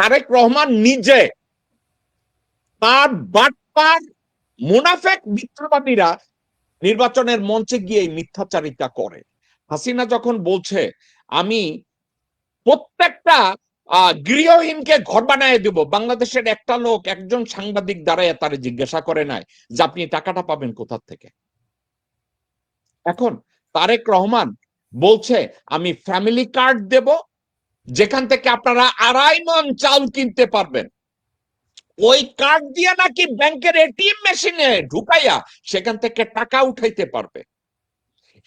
তারেক রহমান নিজে তার বাটপার মুনাফেক মিথ্যাবাদীরা নির্বাচনের মঞ্চে গিয়ে মিথ্যাচারিতা করে। হাসিনা যখন বলছে, আমি প্রত্যেকটা গৃহহীনকে ঘর বানায় দেব, বাংলাদেশের একটা লোক, একজন সাংবাদিক দাঁড়ায় তারে জিজ্ঞাসা করে নাই, যে আপনি টাকাটা পাবেন কোথা থেকে? এখন তারেক রহমান বলছে, আমি ফ্যামিলি কার্ড দেব যেখান থেকে আপনারা আড়াই মন চাল কিনতে পারবেন। ওই কার্ড দিয়ে নাকি ব্যাংকের এটিএম মেশিনে ঢুকাইয়া সেখান থেকে টাকা উঠাইতে পারবে।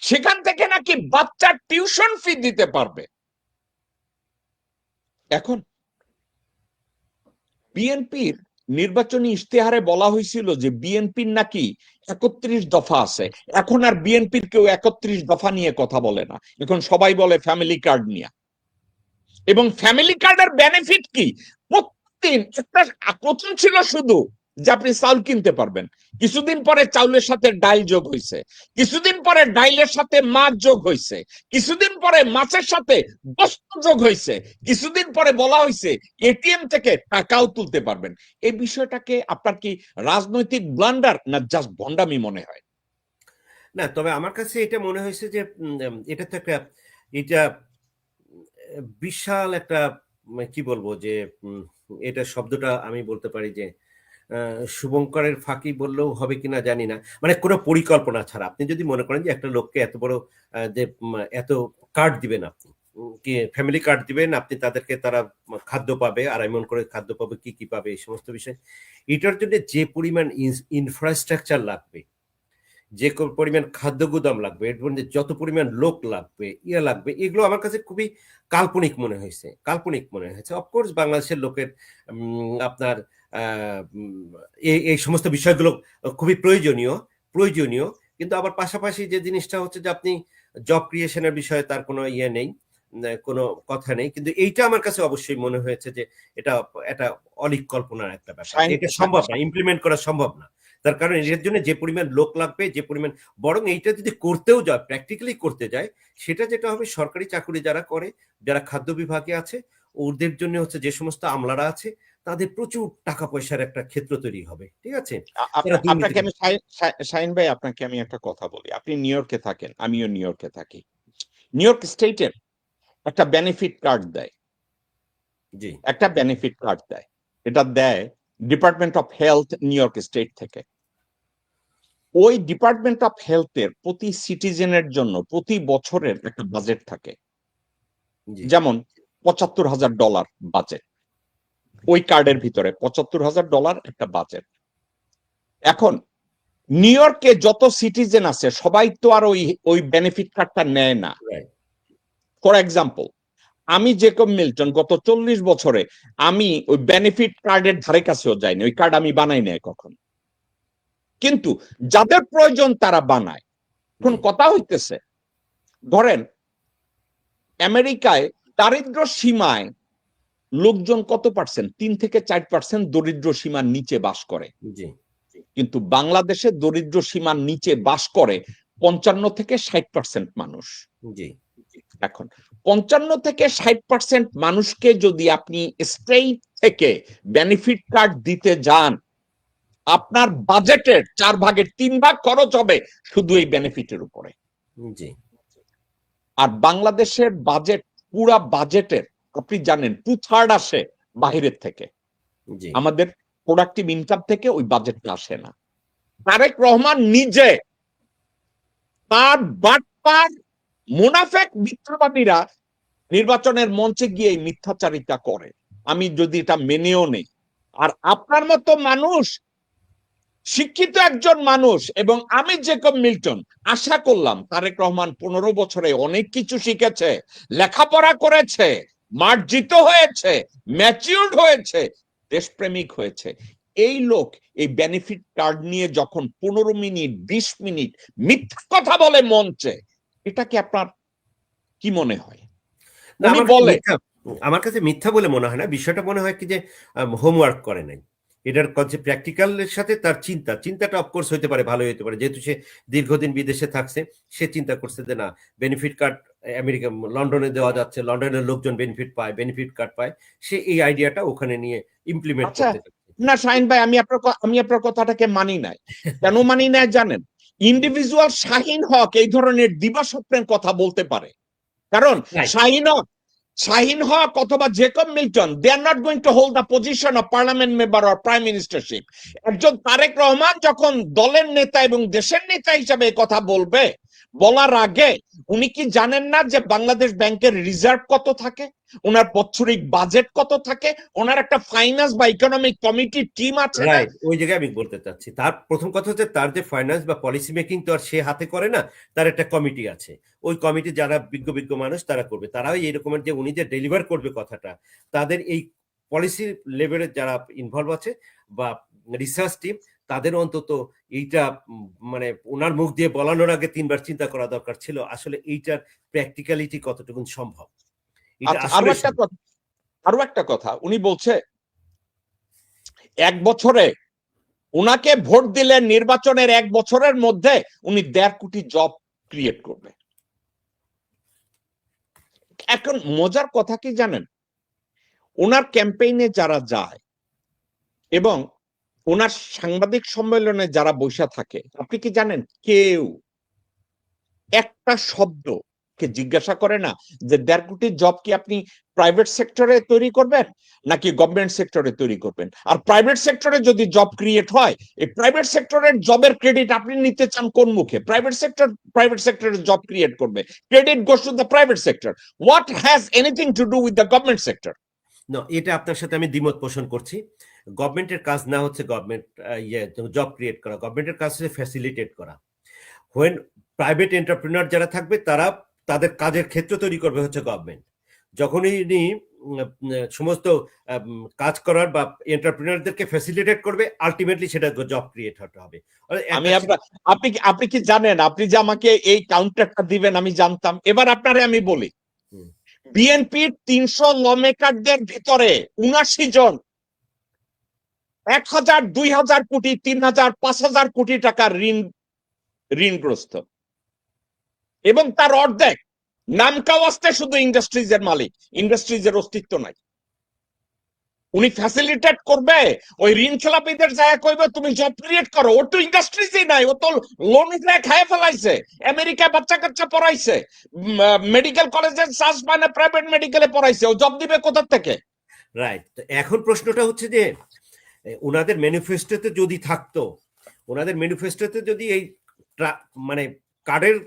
সেখান থেকে নাকি বাচ্চার টিউশন ফি দিতে পারবে। এখন বিএনপির নির্বাচনী ইশতেহারে বলা হয়েছিল যে বিএনপির নাকি একত্রিশ দফা আছে। এখন আর বিএনপির কেউ একত্রিশ দফা নিয়ে কথা বলে না। এখন সবাই বলে ফ্যামিলি কার্ড নিয়ে। এবং ফ্যামিলি কার্ডের বেনিফিট কি? প্রতিদিন একটা প্রথম ছিল শুধু যে আপনি চাউল কিনতে পারবেন। কিছুদিন পরে চাউলের সাথে ডাইল যোগ হয়েছে কিছুদিন পরে ডাইলের সাথে মাছ যোগ হয়েছে কিছুদিন পরে মাছের সাথে বস্তু যোগ হয়েছে কিছুদিন পরে বলা হয়েছে এটিএম থেকে টাকাও তুলতে পারবেন। এই বিষয়টাকে আপনার কি রাজনৈতিক ব্লান্ডার না জাস্ট ভন্ডামি মনে হয়? না, তবে আমার কাছে এটা মনে হয়েছে যে এটা তো একটা, এটা বিশাল একটা উম, কি বলব যে এটা শব্দটা আমি বলতে পারি যে শুভঙ্করের ফাঁকি বললেও হবে কিনা জানি না। মানে কোনো পরিকল্পনা ছাড়া। আপনি যদি মনে করেন যে একটা লোককে এত বড় যে এত কার্ড দিবেন আপনি কি ফ্যামিলি কার্ড দিবেন আপনি তাদেরকে তারা খাদ্য পাবে আর এমন করে খাদ্য পাবে কি কি পাবে এই সমস্ত বিষয়। এটার জন্য যে পরিমাণ ইনফ্রাস্ট্রাকচার লাগবে যে পরিমাণ খাদ্য গুদাম লাগবে এর মধ্যে যত পরিমাণ লোক লাগবে ইয়ে লাগবে এগুলো আমার কাছে খুবই কাল্পনিক মনে হয়েছে কাল্পনিক মনে হয়েছে। অফকোর্স বাংলাদেশের লোকের আপনার এই সমস্ত বিষয়গুলো খুবই প্রয়োজনীয় প্রয়োজনীয়। কিন্তু আবার পাশাপাশি যে জিনিসটা হচ্ছে যে আপনি জব ক্রিয়েশনের বিষয়ে তার কোনো ইয়ে নেই কোনো কথা নেই। কিন্তু এইটা আমার কাছে অবশ্যই মনে হয়েছে যে এটা এটা অলিক কল্পনার একটা ব্যাপার। এটা সম্ভব না ইমপ্লিমেন্ট করা সম্ভব না। তার কারণ এর জন্য যে পরিমাণ লোক লাগবে যে পরিমাণ বরং এইটা যদি করতেও যায় প্র্যাকটিক্যালি করতে যায় সেটা যেটা হবে সরকারি চাকরি যারা করে যারা খাদ্য বিভাগে আছে ওদের জন্য হচ্ছে যে সমস্ত আমলারা আছে তাদের প্রচুর টাকা পয়সার একটা ক্ষেত্র তৈরি হবে ঠিক আছে? আপনাকে আমি ভাই আপনাকে আমি একটা কথা বলি। আপনি নিউ ইয়র্কে থাকেন আমিও নিউ ইয়র্কে থাকি। নিউ ইয়র্ক স্টেটের একটা বেনিফিট কার্ড দেয়। জি। একটা বেনিফিট কার্ড দেয়। এটা দেয় department of health New York state থেকে। ওই ডিপার্টমেন্ট অফ হেলথের প্রতি সিটিজেনের জন্য প্রতি বছরের একটা বাজেট থাকে। যেমন পঁচাত্তর হাজার ডলার বাজেট ওই কার্ডের ভিতরে পঁচাত্তর হাজার ডলার একটা বাজেট এখন নিউ ইয়র্কে যত সিটিজেন আছে সবাই তো আর ওই ওই বেনিফিট কার্ডটা নেয় না। ফর এক্সাম্পল আমি জেকব মিল্টন গত চল্লিশ বছরে আমি ওই বেনিফিট কার্ডের ধারে কাছেও যাইনি। ওই কার্ড আমি বানাই নাই কখন। কিন্তু যাদের প্রয়োজন তারা বানায়। এখন কথা হইতেছে ধরেন আমেরিকায় দারিদ্র সীমায় লোকজন কত পার্সেন্ট তিন থেকে চার পার্সেন্ট দরিদ্র সীমার নিচে বাস করে। কিন্তু বাংলাদেশে দরিদ্র সীমার নিচে বাস করে পঞ্চান্ন থেকে ষাট পার্সেন্ট মানুষ। এখন পঞ্চান্ন থেকে ষাট পার্সেন্ট মানুষকে যদি আপনি স্টেট থেকে বেনিফিট কার্ড দিতে যান আপনার বাজেটের চার ভাগের তিন ভাগ খরচ হবে শুধু এই বেনিফিটের উপরে। আর বাংলাদেশের বাজেট পুরা বাজেটের আপনি জানেন টু থার্ড আসে বাহিরের থেকে। আমাদের প্রোডাক্টিভ ইনকাম থেকে ওই বাজেটটা আসে না। তারেক রহমান নিজে তার বাটপার মুনাফেক মিথ্যাবাদীরা নির্বাচনের মঞ্চে গিয়ে মিথ্যাচারিতা করে। আমি যদি এটা মেনেও নেই। আর আপনার মতো মানুষ শিক্ষিত একজন মানুষ এবং আমি জেকব মিল্টন আশা করলাম তারেক রহমান পনেরো বছরে অনেক কিছু শিখেছে লেখাপড়া করেছে মার্জিত হয়েছে ম্যাচিউরড হয়েছে দেশপ্রেমিক হয়েছে। এই লোক এই বেনিফিট কার্ড নিয়ে যখন পনেরো মিনিট বিশ মিনিট মিথ্যা কথা বলে মঞ্চে এটা কি আপনার কি মনে হয়? বলে- আমার কাছে মিথ্যা বলে মনে হয় না। বিষয়টা মনে হয় কি যে হোমওয়ার্ক করে নাই। এটার যে প্র্যাকটিক্যালের সাথে তার চিন্তা। চিন্তাটা অফকোর্স হতে পারে ভালো হতে পারে। যেহেতু সে দীর্ঘদিন বিদেশে থাকছে সে চিন্তা করছে যে না বেনিফিট কার্ড আমেরিকা লন্ডনে দেওয়া যাচ্ছে লন্ডনের লোকজন বেনিফিট পায় বেনিফিট কার্ড পায় সে এই আইডিয়াটা ওখানে নিয়ে ইমপ্লিমেন্ট আচ্ছা। করতে না শাহিন ভাই আমি আপনার আমি আপনার কথাটাকে মানি নাই। কেন মানি নাই জানেন? ইন্ডিভিজুয়াল শাহিন হক এই ধরনের দিবাস্বপ্নের কথা বলতে পারে। কারণ শাহিন হক শাহিন হক অথবা Jacob Milton they are not going to hold the position of parliament member or prime ministership একজন তারেক রহমান যখন দলের নেতা এবং দেশের নেতা হিসাবে কথা বলবে বলার আগে উনি কি জানেন না যে বাংলাদেশ ব্যাংকের রিজার্ভ কত থাকে? ওনার বৎসরিক বাজেট কত থাকে? ওনার একটা ফাইন্যান্স বা ইকোনমিক কমিটি টিম আছে ওই জায়গায় আমি বলতে চাচ্ছি। তার প্রথম কথা হচ্ছে তার যে ফাইন্যান্স বা পলিসি মেকিং তো আর সে হাতে করে না, তার একটা কমিটি আছে। ওই কমিটি যারা বিজ্ঞ বিজ্ঞ মানুষ তারা করবে। তারাও এই রকমের যে উনি যে ডেলিভার করবে কথাটা, তাদের এই পলিসি লেভেলের যারা ইনভলভ আছে বা রিসার্চ টিম তাদের অন্তত এইটা মানে ওনার মুখ দিয়ে বলানোর আগে তিনবার চিন্তা করা দরকার ছিল আসলে এইটার প্র্যাকটিক্যালিটি কতটুকু সম্ভব। আচ্ছা, আরও একটা কথা আরও একটা কথা। উনি বলছে এক বছরে উনাকে ভোট দিলে নির্বাচনের এক বছরের মধ্যে উনি দেড় কোটি জব ক্রিয়েট করবে। এখন মজার কথা কি জানেন? ওনার ক্যাম্পেইনে যারা যায় এবং ওনার সাংবাদিক সম্মেলনে যারা বসে থাকে, আপনি কি জানেন? কেউ একটা শব্দ কে জিজ্ঞাসা করে না যে, দেড় কোটি জব কি আপনি প্রাইভেট সেক্টরে তৈরি করবেন, নাকি গভর্নমেন্ট সেক্টরে তৈরি করবেন? আর প্রাইভেট সেক্টরে যদি জব ক্রিয়েট হয়, এই প্রাইভেট সেক্টরের জবের ক্রেডিট আপনি নিতে চান কোন মুখে? প্রাইভেট সেক্টর প্রাইভেট সেক্টরে জব ক্রিয়েট করবে। Credit goes to the private sector what has anything to do with the government sector না এটা আপনার সাথে আমি দ্বিমত পোষণ করছি। গভর্নমেন্টের কাজ না হচ্ছে গভর্নমেন্ট ইয়ে জব ক্রিয়েট করা। গভর্নমেন্টের কাজ হচ্ছে ফ্যাসিলিটেট করা। হোয়েন প্রাইভেট এন্টারপ্রিনার যারা থাকবে তারা তাদের কাজের ক্ষেত্র তৈরি করবে হচ্ছে গভর্নমেন্ট যখনই ইনি সমস্ত কাজ করার বা এন্টারপ্রিনারদেরকে ফ্যাসিলিটেট করবে আলটিমেটলি সেটা জব ক্রিয়েট হতে হবে। আমি আপনি আপনি কি জানেন? আপনি যে আমাকে এই কাউন্টারটা দিবেন আমি জানতাম। এবার আপনারে আমি বলি। বিএনপির তিনশো ল মেকারদের ভিতরে উনাশি জন। এক হাজার, দুই হাজার কোটি, তিন হাজার, পাঁচ হাজার কোটি টাকার ঋণ, ঋণগ্রস্ত। এবং তার অর্ধেক, নামকাওয়াস্তে শুধু ইন্ডাস্ট্রিজের মালিক ইন্ডাস্ট্রিজের অস্তিত্ব নাই। উনি ফ্যাসিলিটেট করবে, ওই ঋণ খেলাপিদের জায়গা কইবে, তুমি জব ক্রিয়েট করো। ওর তো ইন্ডাস্ট্রিজই নাই, ও তো লোন উঠে খায় ফেলাইছে আমেরিকায় বাচ্চা কাচ্চা পড়াইছে মেডিকেল কলেজের চার্জ মানে প্রাইভেট মেডিকেলে পড়াইছে, ও জব দিবে কোথা থেকে? রাইট এখন প্রশ্নটা হচ্ছে যে ওনাদের ম্যানিফেস্টোতে যদি থাকতো, ওনাদের ম্যানিফেস্টোতে যদি এই মানে কার্ডের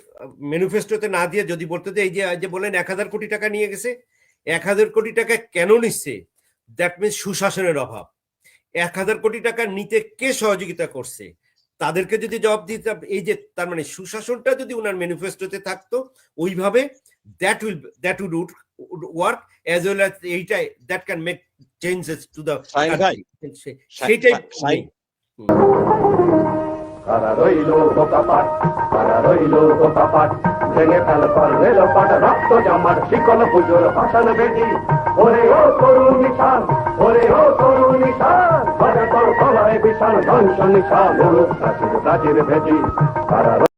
ম্যানিফেস্টোতে না দিয়ে যদি বলতে যে, এই যে বলেন এক হাজার কোটি টাকা নিয়ে গেছে, এক হাজার কোটি টাকা কেন নিচ্ছে? দ্যাট মিনস সুশাসনের অভাব। এক হাজার কোটি টাকা নিতে কে সহযোগিতা করছে? তাদেরকে যদি জবাব দিতে এই যে তার মানে সুশাসনটা যদি ওনার ম্যানিফেস্টোতে থাকতো ওইভাবে that will that would work as well as এইটাই that can make changes to the সেইটাই কারা রইল বোকাপাট কারা রইল বোকাপাট ভেঙে ফেল কর রেল পাট, রক্ত জামার শিকল পুজোর ভাষণ বেদি ওরে ও করুণ নিশান, ওরে তোর কারা